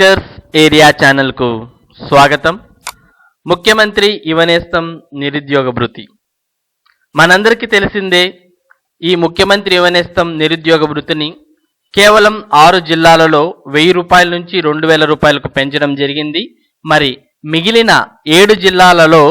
Bhaskar's area ఛానల్కు స్వాగతం. ముఖ్యమంత్రి యువనేస్తం నిరుద్యోగ భృతి. మనందరికీ తెలిసిందే ఈ ముఖ్యమంత్రి యువనేస్తం నిరుద్యోగ భృతిని కేవలం ఆరు జిల్లాలలో వెయ్యి రూపాయల నుంచి రెండు వేల రూపాయలకు పెంచడం జరిగింది. మరి మిగిలిన ఏడు జిల్లాలలో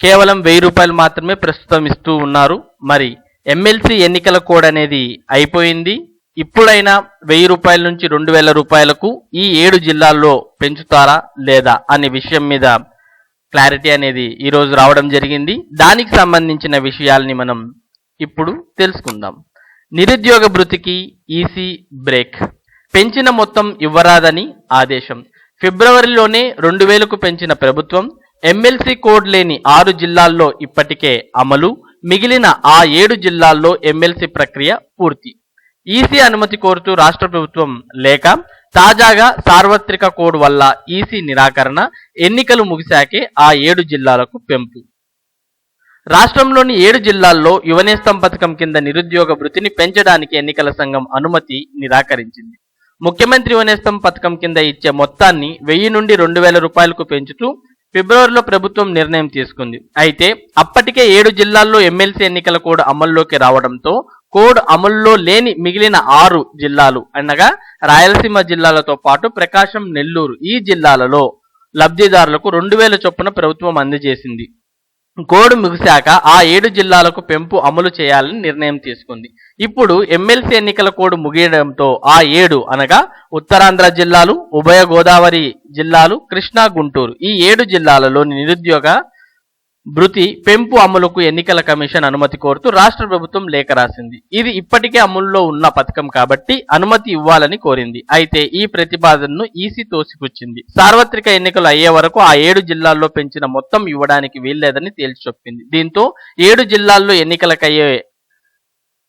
కేవలం వెయ్యి రూపాయలు మాత్రమే ప్రస్తుతం ఇస్తూ ఉన్నారు. మరి ఎమ్మెల్సీ ఎన్నికల కోడ్ అనేది అయిపోయింది. ఇప్పుడైనా వెయ్యి రూపాయల నుంచి రెండు వేల రూపాయలకు ఈ ఏడు జిల్లాల్లో పెంచుతారా లేదా అనే విషయం మీద క్లారిటీ అనేది ఈరోజు రావడం జరిగింది. దానికి సంబంధించిన విషయాల్ని మనం ఇప్పుడు తెలుసుకుందాం. నిరుద్యోగ భృతికి ఈసీ బ్రేక్. పెంచిన మొత్తం ఇవ్వరాదని ఆదేశం. ఫిబ్రవరిలోనే రెండు వేలకు పెంచిన ప్రభుత్వం ఎమ్మెల్సీ కోడ్ లేని ఆరు జిల్లాల్లో ఇప్పటికే అమలు మిగిలిన ఆ ఏడు జిల్లాల్లో ఎమ్మెల్సీ ప్రక్రియ పూర్తి. ఈసీ అనుమతి కోరుతూ రాష్ట్ర ప్రభుత్వం లేక తాజాగా సార్వత్రిక కోడ్ వల్ల ఈసీ నిరాకరణ ఎన్నికలు ముగిశాకే ఆ ఏడు జిల్లాలకు పెంపు. రాష్ట్రంలోని ఏడు జిల్లాల్లో యువనేస్తం పథకం కింద నిరుద్యోగ భృతిని పెంచడానికి ఎన్నికల సంఘం అనుమతి నిరాకరించింది. ముఖ్యమంత్రి యువనేస్తం పథకం కింద ఇచ్చే మొత్తాన్ని వెయ్యి నుండి రెండు వేల రూపాయలకు పెంచుతూ ఫిబ్రవరిలో ప్రభుత్వం నిర్ణయం తీసుకుంది. అయితే అప్పటికే ఏడు జిల్లాల్లో ఎమ్మెల్సీ ఎన్నికల కోడ్ అమల్లోకి రావడంతో కోడ్ అమల్లో లేని మిగిలిన ఆరు జిల్లాలు అనగా రాయలసీమ జిల్లాలతో పాటు ప్రకాశం నెల్లూరు ఈ జిల్లాలలో లబ్ధిదారులకు రెండు వేల చొప్పున ప్రభుత్వం అందజేసింది. కోడ్ ముగిశాక ఆ ఏడు జిల్లాలకు పెంపు అమలు చేయాలని నిర్ణయం తీసుకుంది. ఇప్పుడు ఎమ్మెల్సీ ఎన్నికల కోడ్ ముగియడంతో ఆ ఏడు అనగా ఉత్తరాంధ్ర జిల్లాలు ఉభయ గోదావరి జిల్లాలు కృష్ణా గుంటూరు ఈ ఏడు జిల్లాలలో నిరుద్యోగ భృతి పెంపు అమలుకు ఎన్నికల కమిషన్ అనుమతి కోరుతూ రాష్ట్ర ప్రభుత్వం లేఖ రాసింది. ఇది ఇప్పటికే అమలులో ఉన్న పథకం కాబట్టి అనుమతి ఇవ్వాలని కోరింది. అయితే ఈ ప్రతిపాదనను ఈసీ తోసిపుచ్చింది. సార్వత్రిక ఎన్నికలు అయ్యే వరకు ఆ ఏడు జిల్లాల్లో పెంచిన మొత్తం ఇవ్వడానికి వీల్లేదని తేల్చి చెప్పింది. దీంతో ఏడు జిల్లాల్లో ఎన్నికలకయ్యే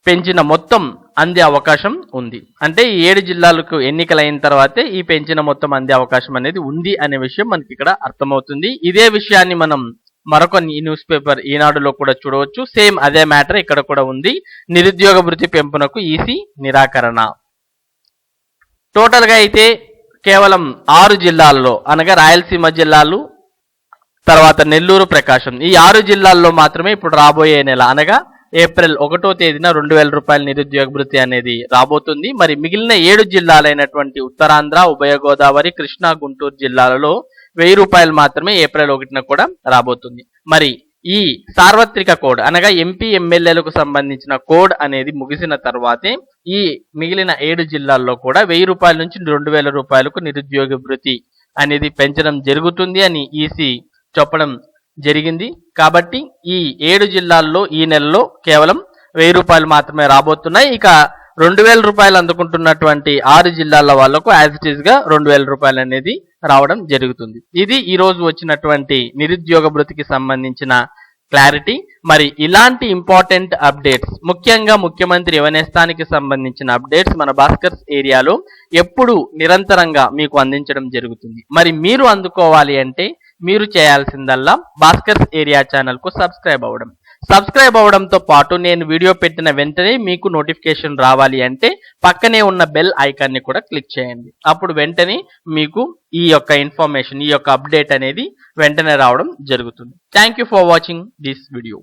పెంచిన మొత్తం అందే అవకాశం ఉంది. అంటే ఈ ఏడు జిల్లాలకు ఎన్నికలైన తర్వాతే ఈ పెంచిన మొత్తం అందే అవకాశం అనేది ఉంది అనే విషయం మనకి ఇక్కడ అర్థమవుతుంది. ఇదే విషయాన్ని మనం మరొక న్యూస్ పేపర్ ఈనాడులో కూడా చూడవచ్చు. సేమ్ అదే మ్యాటర్ ఇక్కడ కూడా ఉంది. నిరుద్యోగ భృతి పెంపునకు ఈసీ నిరాకరణ. టోటల్గా అయితే కేవలం ఆరు జిల్లాలలో అనగా రాయలసీమ జిల్లాలు తర్వాత నెల్లూరు ప్రకాశం. ఈ ఆరు జిల్లాల్లో మాత్రమే ఇప్పుడు రాబోయే నెల అనగా ఏప్రిల్ ఒకటో తేదీన రెండు వేల రూపాయల నిరుద్యోగ భృతి అనేది రాబోతుంది. మరి మిగిలిన ఏడు జిల్లాలైనటువంటి ఉత్తరాంధ్ర ఉభయ గోదావరి కృష్ణా గుంటూరు జిల్లాలలో వెయ్యి రూపాయలు మాత్రమే ఏప్రిల్ ఒకటిన కూడా రాబోతుంది. మరి ఈ సార్వత్రిక కోడ్ అనగా ఎంపీ ఎమ్మెల్యేలకు సంబంధించిన కోడ్ అనేది ముగిసిన తర్వాతే ఈ మిగిలిన ఏడు జిల్లాల్లో కూడా వెయ్యి రూపాయల నుంచి రెండు వేల రూపాయలకు నిరుద్యోగ భృతి అనేది పెంచడం జరుగుతుంది అని ఈసీ చెప్పడం జరిగింది. కాబట్టి ఈ ఏడు జిల్లాల్లో ఈ నెలలో కేవలం వెయ్యి రూపాయలు మాత్రమే రాబోతున్నాయి. ఇక రెండు వేల రూపాయలు అందుకుంటున్నటువంటి ఆరు జిల్లాల వాళ్ళకు యాజ్ ఇట్ ఈస్గా రెండు వేల రూపాయలు అనేది రావడం జరుగుతుంది. ఇది ఈరోజు వచ్చినటువంటి నిరుద్యోగ భృతికి సంబంధించిన క్లారిటీ. మరి ఇలాంటి ఇంపార్టెంట్ అప్డేట్స్ ముఖ్యంగా ముఖ్యమంత్రి యువనేస్తానికి సంబంధించిన అప్డేట్స్ మన భాస్కర్స్ ఏరియాలో ఎప్పుడు నిరంతరంగా మీకు అందించడం జరుగుతుంది. మరి మీరు అందుకోవాలి అంటే మీరు చేయాల్సిందల్లా భాస్కర్స్ ఏరియా ఛానల్కు సబ్స్క్రైబ్ అవ్వడం. సబ్స్క్రైబ్ అవడంతో పాటు నేను వీడియో పెట్టిన వెంటనే మీకు నోటిఫికేషన్ రావాలి అంటే పక్కనే ఉన్న బెల్ ఐకాన్ని కూడా క్లిక్ చేయండి. అప్పుడు వెంటనే మీకు ఈ యొక్క ఇన్ఫర్మేషన్ ఈ యొక్క అప్డేట్ అనేది వెంటనే రావడం జరుగుతుంది. Thank you for watching this video